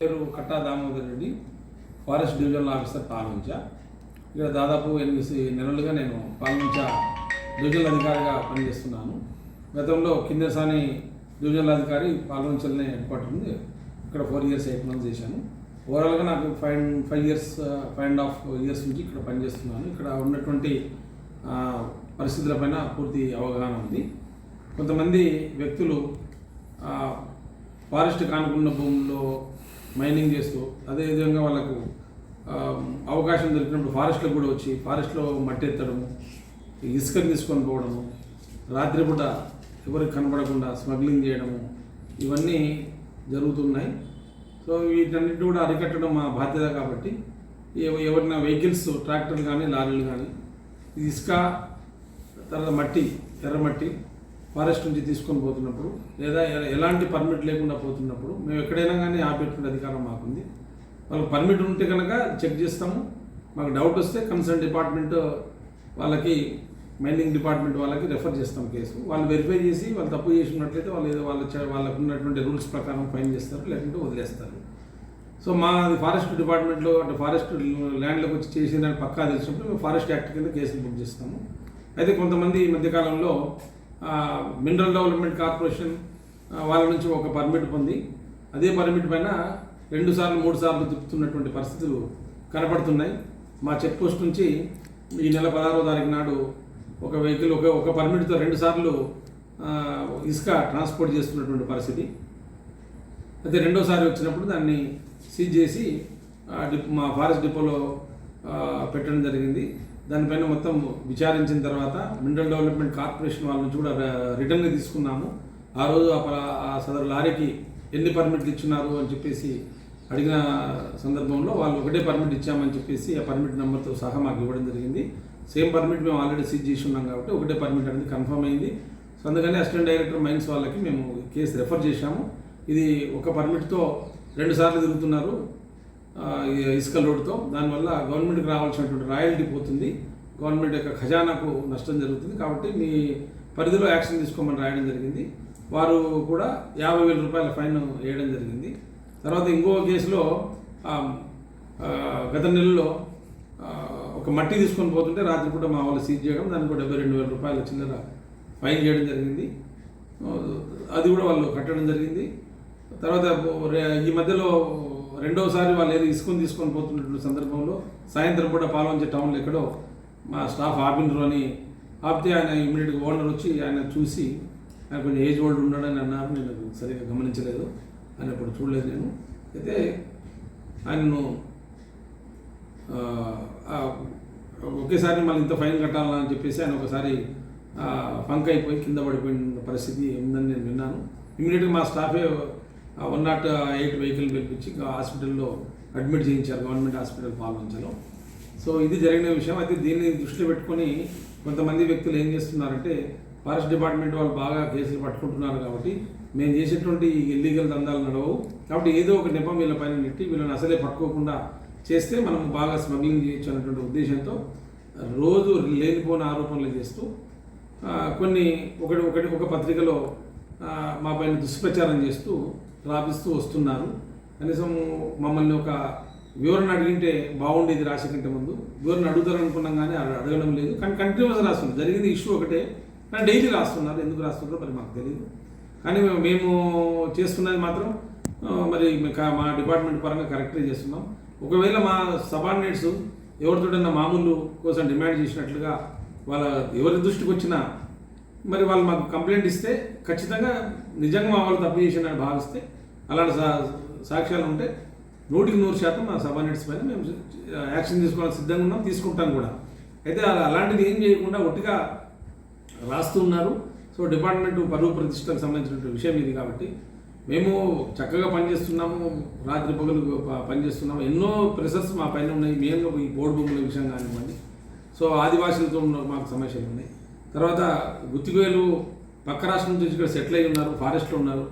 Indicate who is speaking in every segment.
Speaker 1: పేరు Katta Damodar Reddy forest divisional officer Palvancha ఇక్కడ దాదాపు ఎనిమిది నెలలుగా నేను పాల్వంచ డివిజనల్ అధికారిగా పనిచేస్తున్నాను. గతంలో కిందసాని డివిజనల్ అధికారి పాల్వంచల్నే హెడ్ క్వార్టర్ ఉంది. ఇక్కడ ఫోర్ ఇయర్స్ ఎయిట్ మంత్స్ చేశాను. ఓవరాల్గా నాకు five five years five and half years నుంచి ఇక్కడ పనిచేస్తున్నాను. ఇక్కడ ఉన్నటువంటి పరిస్థితులపైన పూర్తి అవగాహన ఉంది. కొంతమంది వ్యక్తులు ఫారెస్ట్ కానుకున్న భూముల్లో మైనింగ్ చేస్తూ అదేవిధంగా వాళ్ళకు అవకాశం దొరికినప్పుడు ఫారెస్ట్లో కూడా వచ్చి ఫారెస్ట్లో మట్టి ఎత్తడము ఇసుకని తీసుకొని పోవడము రాత్రిపూట ఎవరికి కనపడకుండా స్మగ్లింగ్ చేయడము ఇవన్నీ జరుగుతున్నాయి. సో వీటన్నిటి కూడా అరికట్టడం మా బాధ్యత కాబట్టి ఎవరిన వెహికల్స్ ట్రాక్టర్లు కానీ లారీలు కానీ ఇసుక తర్వాత మట్టి ఎర్రమట్టి ఫారెస్ట్ నుంచి తీసుకొని పోతున్నప్పుడు లేదా ఎలాంటి పర్మిట్ లేకుండా పోతున్నప్పుడు మేము ఎక్కడైనా కానీ ఆపేటువంటి అధికారం మాకుంది. వాళ్ళకి పర్మిట్ ఉంటే కనుక చెక్ చేస్తాము. మాకు డౌట్ వస్తే కన్సర్న్ డిపార్ట్మెంట్ వాళ్ళకి మైనింగ్ డిపార్ట్మెంట్ వాళ్ళకి రెఫర్ చేస్తాం కేసు. వాళ్ళు వెరిఫై చేసి వాళ్ళు తప్పు చేసినట్లయితే వాళ్ళు ఏదో వాళ్ళ వాళ్ళకు ఉన్నటువంటి రూల్స్ ప్రకారం ఫైన్ చేస్తారు లేకుంటే వదిలేస్తారు. సో మా ఫారెస్ట్ డిపార్ట్మెంట్లో అంటే ఫారెస్ట్ ల్యాండ్లోకి వచ్చి చేసిందని పక్కా తెలిసినప్పుడు మేము ఫారెస్ట్ యాక్ట్ కింద కేసులు బుక్ చేస్తాము. అయితే కొంతమంది ఈ మధ్యకాలంలో మినరల్ డెవలప్మెంట్ కార్పొరేషన్ వాళ్ళ నుంచి ఒక పర్మిట్ పొంది అదే పర్మిట్ పైన రెండు సార్లు మూడు సార్లు తిప్పుతున్నటువంటి పరిస్థితులు కనపడుతున్నాయి. మా చెక్ పోస్ట్ నుంచి ఈ నెల పదహారో తారీఖు నాడు ఒక వెహికల్ ఒక ఒక పర్మిట్తో రెండు సార్లు ఇసుక ట్రాన్స్పోర్ట్ చేస్తున్నటువంటి పరిస్థితి. అయితే రెండోసారి వచ్చినప్పుడు దాన్ని సీజ్ చేసి ఆ, డిప్ మా ఫారెస్ట్ డిపోలో పెట్టడం జరిగింది. దానిపైన మొత్తం విచారించిన తర్వాత మినరల్ డెవలప్మెంట్ కార్పొరేషన్ వాళ్ళ నుంచి కూడా రిటర్న్గా తీసుకున్నాము. ఆ రోజు ఆ ప- ఆ సదరు లారీకి ఎన్ని పర్మిట్లు ఇచ్చినారు అని చెప్పేసి అడిగిన సందర్భంలో వాళ్ళు ఒకటే పర్మిట్ ఇచ్చామని చెప్పేసి ఆ పర్మిట్ నెంబర్తో సహా మాకు ఇవ్వడం జరిగింది. సేమ్ పర్మిట్ మేము ఆల్రెడీ సీజ్ చేసి ఉన్నాం కాబట్టి ఒకటే పర్మిట్ అనేది కన్ఫర్మ్ అయింది. సో అందుకని అసిస్టెంట్ డైరెక్టర్ మైన్స్ వాళ్ళకి మేము కేసు రెఫర్ చేశాము. ఇది ఒక పర్మిట్తో రెండు సార్లు తిరుగుతున్నారు. ఇసుక లోడ్తో దానివల్ల గవర్నమెంట్కి రావాల్సినటువంటి రాయల్టీ పోతుంది. గవర్నమెంట్ యొక్క ఖజానాకు నష్టం జరుగుతుంది. కాబట్టి మీ పరిధిలో యాక్షన్ తీసుకోమని రాయడం జరిగింది. వారు కూడా యాభై వేల రూపాయల ఫైన్ వేయడం జరిగింది. తర్వాత ఇంకో కేసులో గత నెలలో ఒక మట్టి తీసుకొని పోతుంటే రాత్రిపూట మా వాళ్ళు సీజ్ చేయడం దానికి డెబ్బై రెండు వేల రూపాయల చిల్లర ఫైన్ చేయడం జరిగింది. అది కూడా వాళ్ళు కట్టడం జరిగింది. తర్వాత ఈ మధ్యలో రెండోసారి వాళ్ళు ఏదో ఇసుకొని తీసుకొని పోతున్నటువంటి సందర్భంలో సాయంత్రం కూడా పాల్వంచే టౌన్లో ఎక్కడో మా స్టాఫ్ ఆపినరు అని ఆపితే ఆయన ఇమీడియట్గా ఓనర్ వచ్చి ఆయన చూసి ఆయన కొంచెం ఏజ్ ఓల్డ్ ఉన్నాడని అన్నారు. నేను సరిగ్గా గమనించలేదు. ఆయన ఇప్పుడు చూడలేదు నేను. అయితే ఆయనను ఒకేసారి మళ్ళీ ఇంత ఫైన్ కట్టాలని చెప్పేసి ఆయన ఒకసారి ఫంక్ అయిపోయి కింద పడిపోయిన పరిస్థితి ఉందని నేను విన్నాను. ఇమీడియట్గా మా స్టాఫే వన్ నాట్ ఎయిట్ వెహికల్ పిలిపించి హాస్పిటల్లో అడ్మిట్ చేయించారు గవర్నమెంట్ హాస్పిటల్ పాల్వంచలో సో ఇది జరిగిన విషయం. అయితే దీన్ని దృష్టిలో పెట్టుకొని కొంతమంది వ్యక్తులు ఏం చేస్తున్నారంటే ఫారెస్ట్ డిపార్ట్మెంట్ వాళ్ళు బాగా కేసులు పట్టుకుంటున్నారు కాబట్టి మేము చేసేటువంటి ఇల్లీగల్ దందాలు నడవవు. కాబట్టి ఏదో ఒక నెపం వీళ్ళ పైన నెట్టి వీళ్ళని అసలే పట్టుకోకుండా చేస్తే మనం బాగా స్మగ్లింగ్ చేయొచ్చు అనేటువంటి ఉద్దేశంతో రోజు లేనిపోని ఆరోపణలు చేస్తూ కొన్ని ఒకటి ఒకటి ఒక పత్రికలో మా పైన దుష్ప్రచారం చేస్తూ రాపిస్తూ వస్తున్నారు. కనీసం మమ్మల్ని ఒక వివరణ అడిగింటే బాగుండేది రాసే కంటే ముందు. వివరణ అడుగుతారు అనుకున్నాం కానీ అడగడం లేదు. కానీ కంటిన్యూస్ రాస్తున్నారు. జరిగింది ఇష్యూ ఒకటే. కానీ డైలీ రాస్తున్నారు. ఎందుకు రాస్తున్నారో మరి మాకు తెలియదు కానీ మేము- చేస్తున్నది మాత్రం మరి మా డిపార్ట్మెంట్ పరంగా కరెక్ట్గా చేస్తున్నాం. ఒకవేళ మా సబార్డినేట్స్ ఎవరితోటైనా మామూలు కోసం డిమాండ్ చేసినట్లుగా వాళ్ళ ఎవరి దృష్టికి వచ్చినా మరి వాళ్ళు మాకు కంప్లైంట్ ఇస్తే ఖచ్చితంగా నిజంగా మా వాళ్ళు తప్పు చేసినని భావిస్తే అలాంటి సా సాక్ష్యాలు ఉంటే నూటికి నూరు శాతం మా సబార్డినేట్స్ పైన మేము యాక్షన్ తీసుకోవడానికి సిద్ధంగా ఉన్నాం తీసుకుంటాం కూడా. అయితే అలాంటిది ఏం చేయకుండా ఒట్టిగా రాస్తున్నారు. సో డిపార్ట్మెంట్ పరువు ప్రతిష్టకు సంబంధించినటువంటి విషయం ఇది కాబట్టి మేము చక్కగా పనిచేస్తున్నాము రాత్రి పగలు పనిచేస్తున్నాము. ఎన్నో ప్రెషర్స్ మా పైన ఉన్నాయి. మెయిన్గా ఈ బోర్డు భూముల విషయం కానివ్వండి. సో ఆదివాసులతో ఉన్న మాకు సమస్యలు ఉన్నాయి. తర్వాత గుత్తిగోయలు పక్క రాష్ట్రం నుంచి ఇక్కడ సెటిల్ అయి ఉన్నారు ఫారెస్ట్లో ఉన్నారు.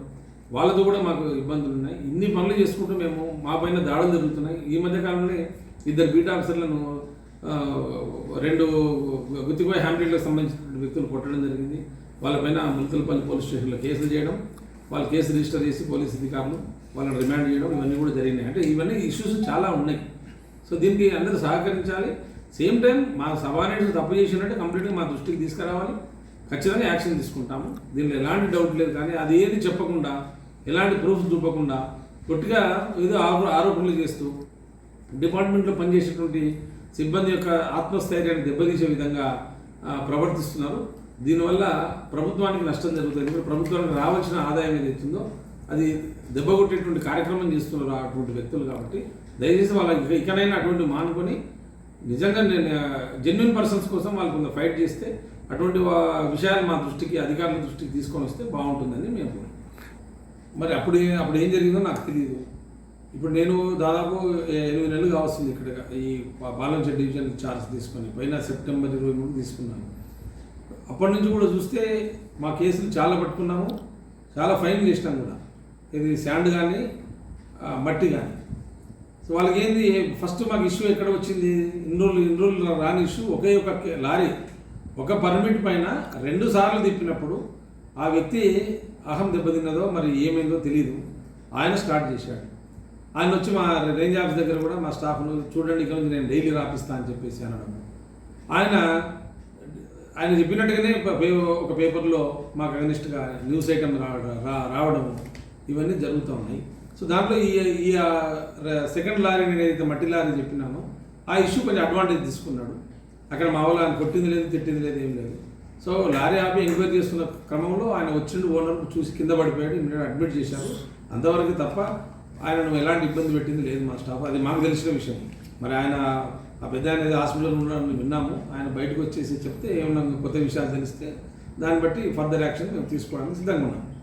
Speaker 1: వాళ్ళతో కూడా మాకు ఇబ్బందులు ఉన్నాయి ఇన్ని పనులు చేసుకుంటూ మేము మా పైన దాడులు జరుగుతున్నాయి. ఈ మధ్య కాలంలో ఇద్దరు బీటా ఆఫీసర్లను రెండు గుత్తిపోయి హ్యామ్లెట్లకు సంబంధించిన వ్యక్తులు కొట్టడం జరిగింది. వాళ్ళపైన ములకలపల్లి పోలీస్ స్టేషన్లో కేసులు చేయడం వాళ్ళు కేసు రిజిస్టర్ చేసి పోలీస్ అధికారులు వాళ్ళని రిమాండ్ చేయడం ఇవన్నీ కూడా జరిగినాయి. అంటే ఇవన్నీ ఇష్యూస్ చాలా ఉన్నాయి. సో దీనికి అందరూ సహకరించాలి. సేమ్ టైం మా సబార్డినేట్స్ తప్పు చేసినట్టే కంప్లీట్గా మా దృష్టికి తీసుకురావాలి. ఖచ్చితంగా యాక్షన్ తీసుకుంటాము. దీనిలో ఎలాంటి డౌట్ లేదు కానీ అది ఏది చెప్పకుండా ఎలాంటి ప్రూఫ్ చూపకుండా కొట్టిగా ఏదో ఆరో- ఆరోపణలు చేస్తూ డిపార్ట్మెంట్లో పనిచేసేటువంటి సిబ్బంది యొక్క ఆత్మస్థైర్యాన్ని దెబ్బతీసే విధంగా ప్రవర్తిస్తున్నారు. దీనివల్ల ప్రభుత్వానికి నష్టం జరుగుతుంది. ప్రభుత్వానికి రావాల్సిన ఆదాయం ఏదైతుందో అది దెబ్బ కొట్టేటువంటి కార్యక్రమం చేస్తున్నారు అటువంటి వ్యక్తులు కాబట్టి దయచేసి వాళ్ళకి ఇకనైనా అటువంటి మానుకొని నిజంగా నేను జెన్యున్ పర్సన్స్ కోసం వాళ్ళు కొంత ఫైట్ చేస్తే అటువంటి విషయాన్ని విషయాలు మా దృష్టికి అధికారుల దృష్టికి తీసుకొని వస్తే బాగుంటుందని మేము మరి అప్పుడు అప్పుడు ఏం జరిగిందో నాకు తెలియదు ఇప్పుడు నేను దాదాపు ఎనిమిది నెలలు కావస్తుంది ఇక్కడ ఈ బాలంచ డివిజన్ ఛార్జ్ తీసుకొని. పైన సెప్టెంబర్ ఇరవై మూడు తీసుకున్నాను. అప్పటి నుంచి కూడా చూస్తే మా కేసులు చాలా పట్టుకున్నాము. చాలా ఫైన్ చేసినాం కూడా. ఇది శాండ్ కానీ మట్టి కానీ. సో వాళ్ళకి ఏంది ఫస్ట్ మాకు ఇష్యూ ఎక్కడ వచ్చింది? ఇన్ని రోజులు ఇన్ని రోజులు రాని ఇష్యూ ఒకే ఒక లారీ. ఒక పర్మిట్ పైన రెండు సార్లు తిప్పినప్పుడు ఆ వ్యక్తి అహం దెబ్బతిన్నదో మరి ఏమైందో తెలియదు ఆయన స్టార్ట్ చేశాడు. ఆయన వచ్చి మా రేంజ్ ఆఫీస్ దగ్గర కూడా మా స్టాఫ్ను చూడండి ఇక్కడ నుంచి నేను డైలీ రాపిస్తా అని చెప్పేసి అనడం. ఆయన ఆయన చెప్పినట్టుగానే ఒక పేపర్లో మాకు అగనిస్ట్గా న్యూస్ ఐటమ్ రావడం రావడం ఇవన్నీ జరుగుతూ ఉన్నాయి. సో దాంట్లో ఈ ఈ సెకండ్ లారీ నేను ఏదైతే మట్టి లారీ చెప్పినానో ఆ ఇష్యూ కొంచెం అడ్వాంటేజ్ తీసుకున్నాడు. అక్కడ మా వాళ్ళు ఆయన కొట్టింది లేదు తిట్టింది లేదు ఏం లేదు. సో లారీ ఆపి ఎంక్వైరీ చేస్తున్న క్రమంలో ఆయన వచ్చిండు ఓనర్ చూసి కింద పడిపోయాడు ఇమ్మీడియట్ అడ్మిట్ చేశారు. అంతవరకు తప్ప ఆయన ఎలాంటి ఇబ్బంది పెట్టింది లేదు మా స్టాఫ్. అది మాకు తెలిసిన విషయం. మరి ఆయన ఆ పెద్ద ఆయన హాస్పిటల్ ఉన్నాడని విన్నాము. ఆయన బయటకు వచ్చేసి చెప్తే ఏమన్నా కొత్త విషయాలు తెలిస్తే దాన్ని బట్టి ఫర్దర్ యాక్షన్ మేము తీసుకోవడానికి సిద్ధంగా ఉన్నాం